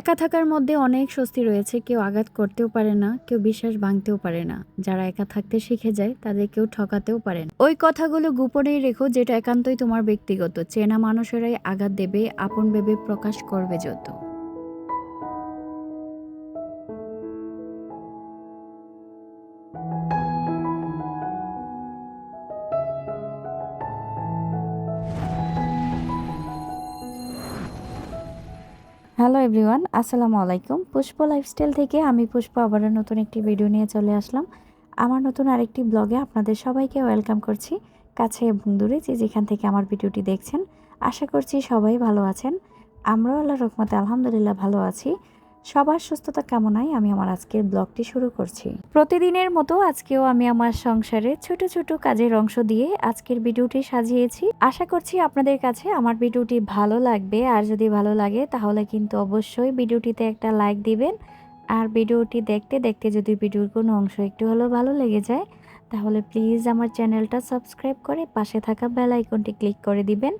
একা থাকার মধ্যে অনেক স্বস্তি রয়েছে, কেউ আঘাত করতেও পারে না, কেউ বিশ্বাস ভাঙতেও পারে না। যারা একা থাকতে শিখে যায়, তাদের কেউ ঠকাতেও পারে না। ওই কথাগুলো গোপনেই রেখো যেটা একান্তই তোমার ব্যক্তিগত। চেনা মানুষেরাই আঘাত দেবে, আপন ভেবে প্রকাশ করবে যত। হ্যালো এভরিওয়ান আসসালামু আলাইকুম পুষ্প লাইফস্টাইল থেকে আমি পুষ্প আবারও নতুন একটি ভিডিও নিয়ে চলে আসলাম। আমার নতুন আরেকটি ব্লগে আপনাদের সবাইকে ওয়েলকাম করছি। কাছে এবং দূরে যে যেখান থেকে আমার ভিডিওটি দেখছেন, আশা করছি সবাই ভালো আছেন। আমরাও আল্লাহ রকমাতে আলহামদুলিল্লাহ ভালো আছি। সবার সুস্থতা কামনায় আমি আমার আজকের ব্লগটি শুরু করছি। প্রতিদিনের মতো আজকেও আমি আমার সংসারে ছোট ছোট কাজের অংশ দিয়ে আজকের ভিডিওটি সাজিয়েছি। আশা করছি আপনাদের কাছে আমার ভিডিওটি ভালো লাগবে। আর যদি ভালো লাগে, তাহলে কিন্তু অবশ্যই ভিডিওটিতে একটা লাইক দিবেন। আর ভিডিওটি দেখতে দেখতে যদি ভিডিওর কোনো অংশ একটু হলেও ভালো লেগে যায়, তাহলে প্লিজ আমার চ্যানেলটা সাবস্ক্রাইব করে পাশে থাকা বেল আইকনটি ক্লিক করে দিবেন।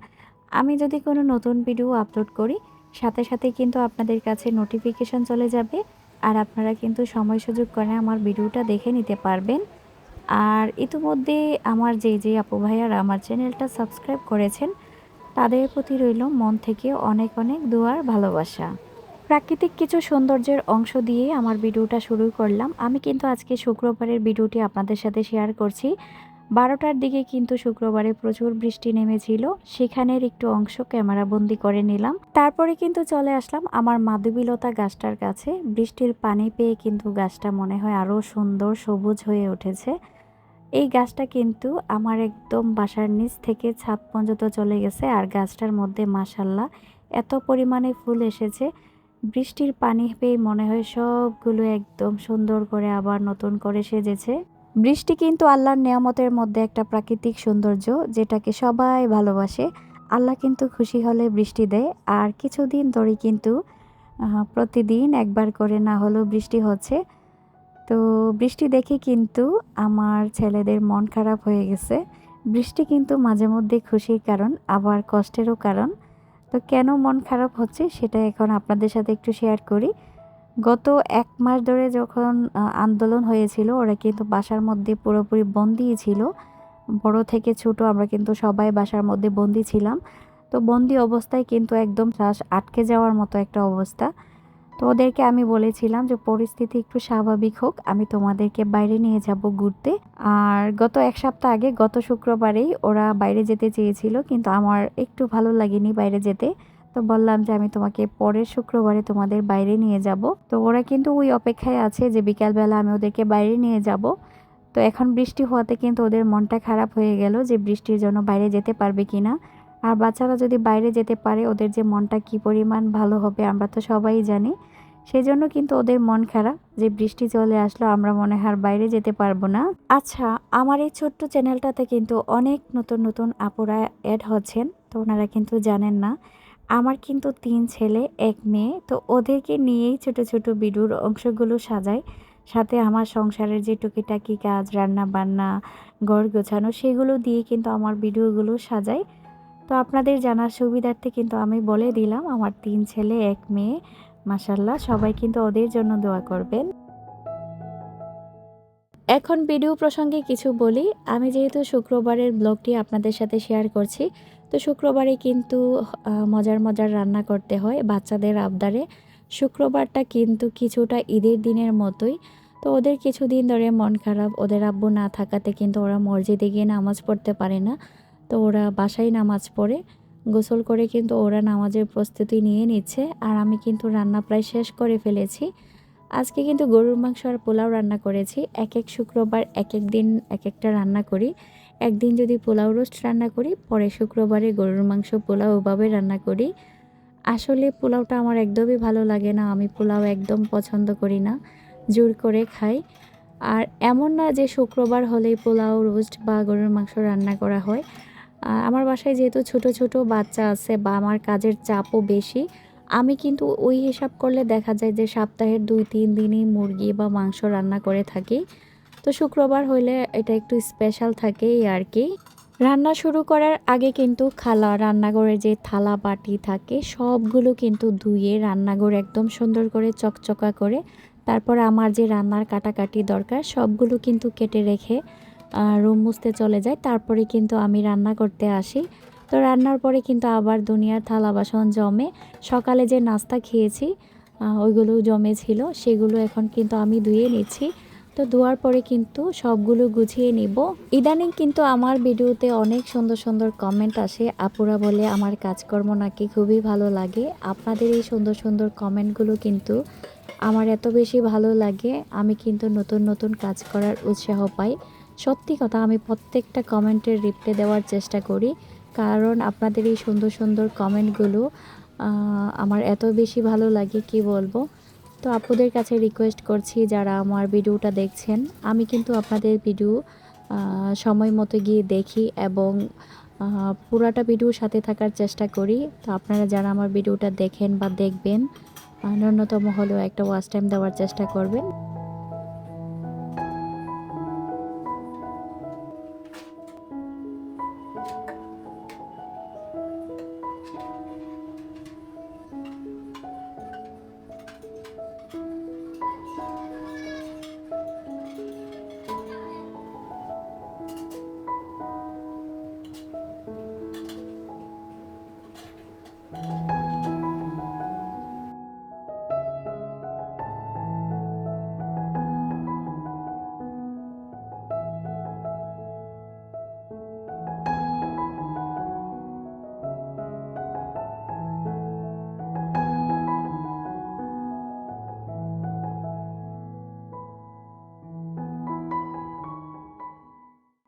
আমি যদি কোনো নতুন ভিডিও আপলোড করি সাথে সাথে কিন্তু আপনাদের কাছে নোটিফিকেশন চলে যাবে আর আপনারা কিন্তু সময় সুযোগ করে আমার ভিডিওটা দেখে নিতে পারবেন। আর ইতিমধ্যে আমার যে যে আপু ভাইয়ারা আমার চ্যানেলটা সাবস্ক্রাইব করেছেন, তাদের প্রতি রইল মন থেকে অনেক অনেক দোয়ার ভালোবাসা। প্রাকৃতিক কিছু সৌন্দর্যের অংশ দিয়ে আমার ভিডিওটা শুরু করলাম। আমি কিন্তু আজকে শুক্রবারের ভিডিওটি আপনাদের সাথে শেয়ার করছি। বারোটার দিকে কিন্তু শুক্রবারে প্রচুর বৃষ্টি নেমেছিল। সেখানের একটু অংশ ক্যামেরাবন্দি করে নিলাম। তারপরে কিন্তু চলে আসলাম আমার মাধবীলতা গাছটার কাছে। বৃষ্টির পানি পেয়ে কিন্তু গাছটা মনে হয় আরও সুন্দর সবুজ হয়ে উঠেছে। এই গাছটা কিন্তু আমার একদম বাসার নিচ থেকে ছাদ পর্যন্ত চলে গেছে আর গাছটার মধ্যে মাসাল্লাহ এত পরিমাণে ফুল এসেছে। বৃষ্টির পানি পেয়ে মনে হয় সবগুলো একদম সুন্দর করে আবার নতুন করে সেজেছে। বৃষ্টি কিন্তু আল্লাহর নিয়ামতের মধ্যে একটা প্রাকৃতিক সৌন্দর্য যেটাকে সবাই ভালোবাসে। আল্লাহ কিন্তু খুশি হলে বৃষ্টি দেয়। আর কিছুদিন ধরে কিন্তু প্রতিদিন একবার করে না হলেও বৃষ্টি হচ্ছে। তো বৃষ্টি দেখে কিন্তু আমার ছেলেদের মন খারাপ হয়ে গেছে। বৃষ্টি কিন্তু মাঝে মধ্যে খুশির কারণ, আবার কষ্টেরও কারণ। তো কেন মন খারাপ হচ্ছে সেটা এখন আপনাদের সাথে একটু শেয়ার করি। গত এক মাস ধরে যখন আন্দোলন হয়েছিল, ওরা কিন্তু বাসার মধ্যে পুরোপুরি বন্দি ছিল। বড় থেকে ছোট আমরা কিন্তু সবাই বাসার মধ্যে বন্দি ছিলাম। তো বন্দি অবস্থায় কিন্তু একদম শ্বাস আটকে যাওয়ার মতো একটা অবস্থা। তো ওদেরকে আমি বলেছিলাম যে, পরিস্থিতি একটু স্বাভাবিক হোক, আমি তোমাদেরকে বাইরে নিয়ে যাব ঘুরতে। আর গত এক সপ্তাহ আগে, গত শুক্রবারেই ওরা বাইরে যেতে চেয়েছিল, কিন্তু আমার একটু ভালো লাগেনি বাইরে যেতে। তো বললাম যে আমি তোমাকে পরের শুক্রবারে তোমাদের বাইরে নিয়ে যাব। তো ওরা কিন্তু ওই অপেক্ষায় আছে যে বিকালবেলা আমি ওদেরকে বাইরে নিয়ে যাব। তো এখন বৃষ্টি হওয়াতে কিন্তু ওদের মনটা খারাপ হয়ে গেল যে বৃষ্টির জন্য বাইরে যেতে পারবে কিনা। আর বাচ্চারা যদি বাইরে যেতে পারে, ওদের যে মনটা কি পরিমাণ ভালো হবে আমরা তো সবাই জানি। সেই জন্য কিন্তু ওদের মন খারাপ যে বৃষ্টি চলে আসলো, আমরা মনে হয় বাইরে যেতে পারব না। আচ্ছা আমার এই ছোট্ট চ্যানেলটাতে কিন্তু অনেক নতুন নতুন আপুরা অ্যাড হচ্ছেন, তো ওনারা কিন্তু জানেন না। আমার কিন্তু তিন ছেলে, এক মেয়ে। তো ওদেরকে নিয়েই ছোট ছোট ভিডিওর অংশগুলো সাজাই। সাথে আমার সংসারের যে টুকিটাকি কাজ রান্না বান্না ঘর গোছানো, সেগুলো দিয়ে কিন্তু আমার ভিডিওগুলো সাজাই। তো আপনাদের জানার সুবিধার্থে কিন্তু আমি বলে দিলাম, আমার তিন ছেলে, এক মেয়ে। মাসাল্লাহ সবাই কিন্তু ওদের জন্য দোয়া করবেন। এখন ভিডিও প্রসঙ্গে কিছু বলি। আমি যেহেতু শুক্রবারের ব্লগটি আপনাদের সাথে শেয়ার করছি তো শুক্রবারে কিন্তু মজার মজার রান্না করতে হয় বাচ্চাদের আবদারে। শুক্রবারটা কিন্তু কিছুটা ঈদের দিনের মতোই। তো ওদের কিছুদিন ধরে মন খারাপ, ওদের আব্বু না থাকাতে কিন্তু ওরা মসজিদে গিয়ে নামাজ পড়তে পারে না। তো ওরা বাসায় নামাজ পড়ে। গোসল করে কিন্তু ওরা নামাজের প্রস্তুতি নিয়ে নিচ্ছে আর আমি কিন্তু রান্না প্রায় শেষ করে ফেলেছি। আজকে কিন্তু গরুর মাংস আর পোলাও রান্না করেছি। এক এক শুক্রবার এক এক দিন এক একটা রান্না করি। একদিন যদি পোলাও রোস্ট রান্না করি, পরে শুক্রবারে গরুর মাংস, পোলাও ওভাবে রান্না করি। আসলে পোলাওটা আমার একদমই ভালো লাগে না, আমি পোলাও একদম পছন্দ করি না, জোর করে খাই। আর এমন না যে শুক্রবার হলেই পোলাও রোস্ট বা গরুর মাংস রান্না করা হয়। আমার বাসায় যেহেতু ছোট ছোট বাচ্চা আছে বা আমার কাজের চাপও বেশি, আমি কিন্তু ওই হিসাব করলে দেখা যায় যে সপ্তাহের দুই, তিন দিনই মুরগি বা মাংস রান্না করে থাকি। তো শুক্রবার হইলে এটা একটু স্পেশাল থাকে আর কি। রান্না শুরু করার আগে কিন্তু খালা, রান্নাঘরে যে থালা বাটি থাকে, সবগুলো কিন্তু ধুয়ে রান্নাঘর একদম সুন্দর করে চকচকা করে, তারপর আমার যে রান্নার কাটাকাটি দরকার, সবগুলো কিন্তু কেটে রেখে রুম মুছতে চলে যায়। তারপরে কিন্তু আমি রান্না করতে আসি। তো রান্নার পরে কিন্তু আবার দুনিয়ার থালা বাসন জমে। সকালে যে নাস্তা খেয়েছি ওইগুলো জমেছিল সেগুলো এখন কিন্তু আমি ধুয়ে নিচ্ছি। তো ধোয়ার পরে কিন্তু সবগুলো গুছিয়ে নিব। ইদানিং কিন্তু আমার ভিডিওতে অনেক সুন্দর সুন্দর কমেন্ট আসে। আপুরা বলে, আমার কাজকর্ম নাকি খুবই ভালো লাগে। আপনাদের এই সুন্দর সুন্দর কমেন্টগুলো কিন্তু আমার এত বেশি ভালো লাগে। আমি কিন্তু নতুন নতুন কাজ করার উৎসাহ পাই। সত্যি কথা, আমি প্রত্যেকটা কমেন্টের রিপ্লাই দেওয়ার চেষ্টা করি। কারণ আপনাদের এই সুন্দর সুন্দর কমেন্টগুলো আমার এত বেশি ভালো লাগে, কি বলব? তো আপুদের কাছে রিকোয়েস্ট করছি যারা আমার ভিডিওটা দেখছেন, আমি কিন্তু আপনাদের ভিডিও সময় মতো গিয়ে দেখি এবং পুরাটা ভিডিওর সাথে থাকার চেষ্টা করি। তো আপনারা যারা আমার ভিডিওটা দেখেন বা দেখবেন ন্যূনতম হলেও একটা ওয়াচ টাইম দেওয়ার চেষ্টা করবেন।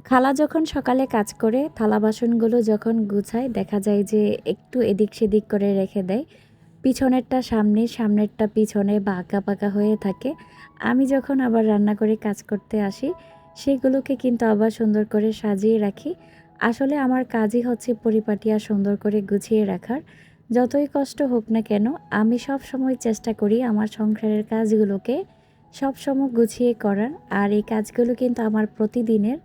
খালা যখন সকালে কাজ করে, থালা বাসনগুলো যখন গুছায়, দেখা যায় যে একটু এদিক সেদিক করে রেখে দেয়। পিছনেরটা সামনে, সামনেরটা পিছনে বা আঁকা পাকা হয়ে থাকে। আমি যখন আবার রান্না করে কাজ করতে আসি, সেগুলোকে কিন্তু আবার সুন্দর করে সাজিয়ে রাখি। আসলে আমার কাজই হচ্ছে পরিপাটি আর সুন্দর করে গুছিয়ে রাখার। যতই কষ্ট হোক না কেন, আমি সব সময় চেষ্টা করি আমার সংসারের কাজগুলোকে সব সময় গুছিয়ে করার। আর এই কাজগুলো কিন্তু আমার প্রতিদিনের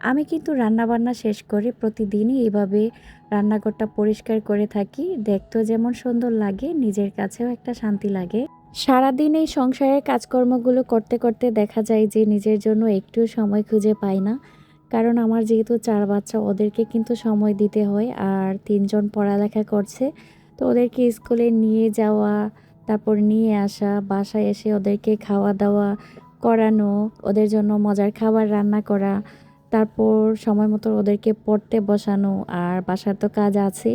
আমি কিন্তু রান্নাবান্না শেষ করে প্রতিদিনই এভাবে রান্নাঘরটা পরিষ্কার করে থাকি। দেখতেও যেমন সুন্দর লাগে, নিজের কাছেও একটা শান্তি লাগে। সারাদিন এই সংসারের কাজকর্মগুলো করতে করতে দেখা যায় যে নিজের জন্য একটু সময় খুঁজে পাই না। কারণ আমার যেহেতু চার বাচ্চা, ওদেরকে কিন্তু সময় দিতে হয় আর তিনজন পড়ালেখা করছে। তো ওদেরকে স্কুলে নিয়ে যাওয়া, তারপর নিয়ে আসা, বাসায় এসে ওদেরকে খাওয়া দাওয়া, করানো, ওদের জন্য মজার খাবার রান্না করা তারপর সময় মতো ওদেরকে পড়তে বসানো আর বাসার তো কাজ আছে,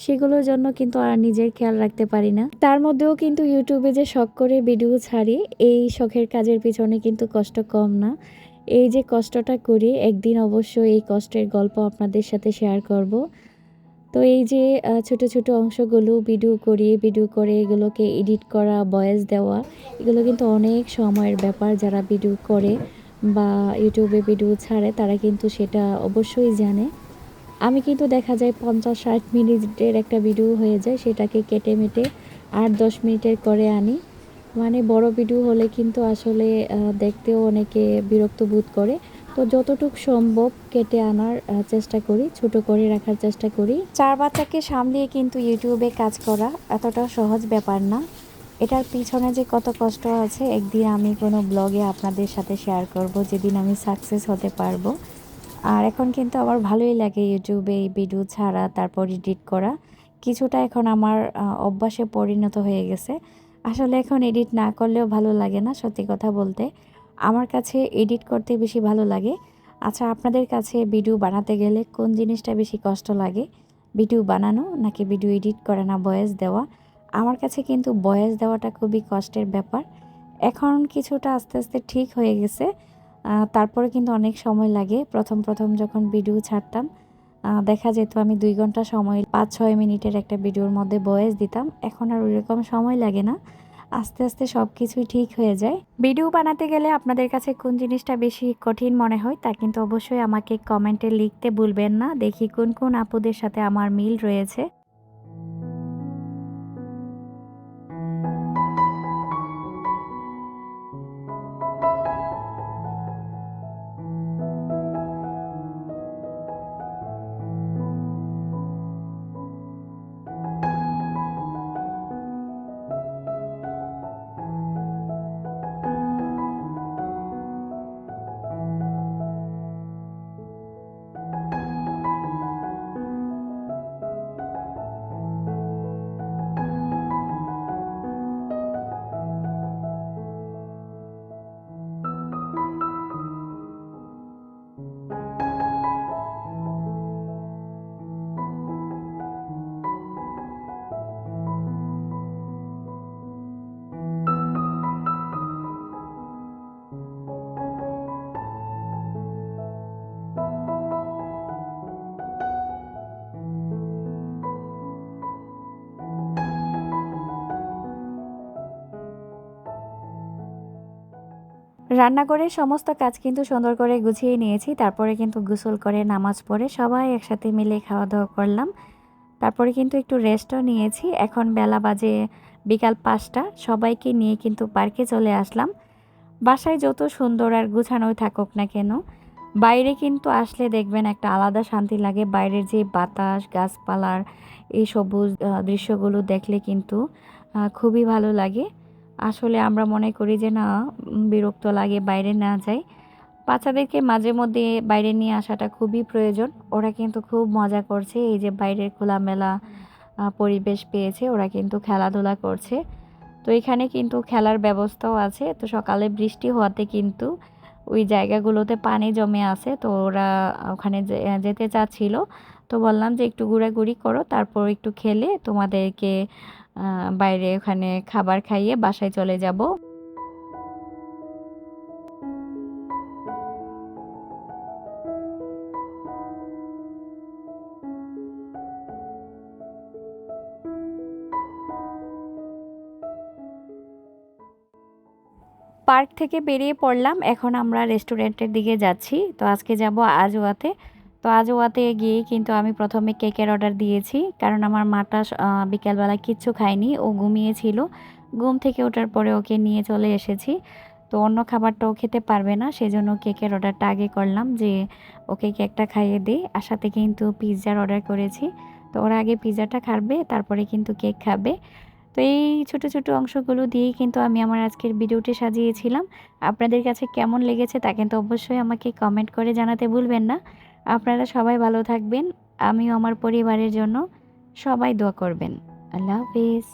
সেগুলোর জন্য কিন্তু আর নিজের খেয়াল রাখতে পারি না। তার মধ্যেও কিন্তু ইউটিউবে যে শখ করে ভিডিও ছাড়ি, এই শখের কাজের পিছনে কিন্তু কষ্ট কম না। এই যে কষ্টটা করি, একদিন অবশ্যই এই কষ্টের গল্প আপনাদের সাথে শেয়ার করব। তো এই যে ছোট ছোট অংশগুলো ভিডিও করি ভিডিও করে এগুলোকে এডিট করা ভয়েস দেওয়া, এগুলো কিন্তু অনেক সময়ের ব্যাপার যারা ভিডিও করে। বা ইউটিউবে ভিডিও ছাড়ে, তারা কিন্তু সেটা অবশ্যই জানে। আমি কিন্তু দেখা যায় পঞ্চাশ ষাট মিনিটের একটা ভিডিও হয়ে যায়, সেটাকে কেটে মেটে আট দশ মিনিটের করে আনি। মানে বড় ভিডিও হলে কিন্তু আসলে দেখতেও অনেকে বিরক্ত বোধ করে। তো যতটুকু সম্ভব কেটে আনার চেষ্টা করি, ছোট করে রাখার চেষ্টা করি। চার বাচ্চাকে সামলিয়ে কিন্তু ইউটিউবে কাজ করা এতটা সহজ ব্যাপার না। এটার পিছনে যে কত কষ্ট আছে, একদিন আমি কোনো ব্লগে আপনাদের সাথে শেয়ার করব, যেদিন আমি সাকসেস হতে পারব। আর এখন কিন্তু আমার ভালোই লাগে ইউটিউবে এই ভিডিও ছাড়া, তারপর এডিট করা। কিছুটা এখন আমার অভ্যাসে পরিণত হয়ে গেছে। আসলে এখন এডিট না করলেও ভালো লাগে না, সত্যি কথা বলতে। আমার কাছে এডিট করতে বেশি ভালো লাগে। আচ্ছা আপনাদের কাছে ভিডিও বানাতে গেলে কোন জিনিসটা বেশি কষ্ট লাগে? ভিডিও বানানো নাকি ভিডিও এডিট করা না ভয়েস দেওয়া? আমার কাছে কিন্তু বয়স দেওয়াটা খুবই কষ্টের ব্যাপার। এখন কিছুটা আস্তে আস্তে ঠিক হয়ে গেছে। তারপরে কিন্তু অনেক সময় লাগে। প্রথম প্রথম যখন ভিডিও ছাড়তাম দেখা যেত আমি দুই ঘণ্টা সময়, পাঁচ, ছয় মিনিটের একটা ভিডিওর মধ্যে বয়েস দিতাম। এখন আর ওইরকম সময় লাগে না। আস্তে আস্তে সব কিছুই ঠিক হয়ে যায়। ভিডিও বানাতে গেলে আপনাদের কাছে কোন জিনিসটা বেশি কঠিন মনে হয় তা কিন্তু অবশ্যই আমাকে কমেন্টে লিখতে ভুলবেন না। দেখি কোন কোন আপুদের সাথে আমার মিল রয়েছে। রান্না করে সমস্ত কাজ কিন্তু সুন্দর করে গুছিয়ে নিয়েছি। তারপরে কিন্তু গোসল করে, নামাজ পড়ে সবাই একসাথে মিলে খাওয়া দাওয়া করলাম। তারপরে কিন্তু একটু রেস্টও নিয়েছি। এখন বেলা বাজে বিকাল পাঁচটা। সবাইকে নিয়ে কিন্তু পার্কে চলে আসলাম। বাসায় যত সুন্দর আর গুছানোই থাকুক না কেন, বাইরে কিন্তু আসলে দেখবেন একটা আলাদা শান্তি লাগে। বাইরের যে বাতাস, গাছপালার এই সবুজ দৃশ্যগুলো দেখলে কিন্তু খুবই ভালো লাগে। আসলে আমরা মনে করি যে না বিরক্ত লাগে বাইরে না যাই। বাচ্চাদেরকে মাঝে মধ্যে বাইরে নিয়ে আসাটা খুবই প্রয়োজন। ওরা কিন্তু খুব মজা করছে, এই যে বাইরের খোলামেলা পরিবেশ পেয়েছে, ওরা কিন্তু খেলাধুলা করছে। তো এখানে কিন্তু খেলার ব্যবস্থাও আছে। তো সকালে বৃষ্টি হওয়াতে কিন্তু ওই জায়গাগুলোতে পানি জমে আছে। তো ওরা ওখানে যেতে চাচ্ছিল। তো বললাম যে একটু ঘোরাঘুরি করো, তারপর একটু খেলে তোমাদেরকে বাইরে ওখানে খাবার খাইয়ে বাসায় চলে যাব। পার্ক থেকে বেরিয়ে পড়লাম, এখন আমরা রেস্টুরেন্টের দিকে যাচ্ছি। তো আজকে যাব আজওয়াতে। তো আজওয়াতে গিয়ে কিন্তু আমি প্রথমে কেকের অর্ডার দিয়েছি। কারণ আমার মাটা বিকালবেলা কিচ্ছু খায়নি। ও ঘুমিয়েছিল। ঘুম থেকে ওঠার পরে ওকে নিয়ে চলে এসেছি। তো অন্য খাবারটাও খেতে পারবে না। সেজন্য কেকের অর্ডারটা আগে করলাম যে ওকে কেকটা খাইয়ে দিই আর সাথে কিন্তু পিৎজার অর্ডার করেছি। তো ওরা আগে পিৎজাটা খাবে, তারপরে কিন্তু কেক খাবে। তো এই ছোট ছোট অংশগুলো দিয়েই কিন্তু আমি আমার আজকের ভিডিওটি সাজিয়েছিলাম। আপনাদের কাছে কেমন লেগেছে তা কিন্তু অবশ্যই আমাকে কমেন্ট করে জানাতে ভুলবেন না। আপনারা সবাই ভালো থাকবেন আমিও আমার পরিবারের জন্য সবাই দোয়া করবেন। আল্লাহ হাফিজ।